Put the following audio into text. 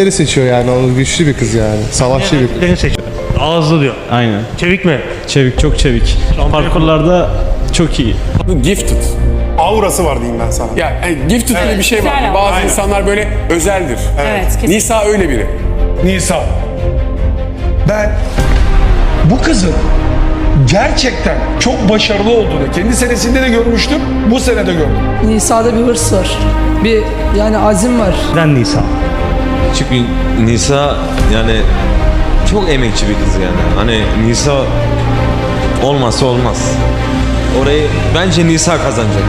Leri seçiyor yani. O güçlü bir kız yani. Savaşçı bir kız. Beni seçiyor. Ağızlı diyor. Aynen. Çevik mi? Çevik, çok çevik. Parkurlarda çok iyi. Gifted. Aurası var diyeyim ben sana. Ya yani gifted diye bir şey var. Güzel ama. Bazı Aynen. insanlar böyle özeldir. Evet, kesin. Nisa öyle biri. Nisa. Ben bu kızın gerçekten çok başarılı olduğunu kendi senesinde de görmüştüm, bu sene de gördüm. Nisa'da bir hırs var. Bir yani azim var. Ben Nisan. Çünkü Nisa yani çok emekçi bir kız yani. Hani Nisa olmazsa olmaz. Orayı bence Nisa kazanacak.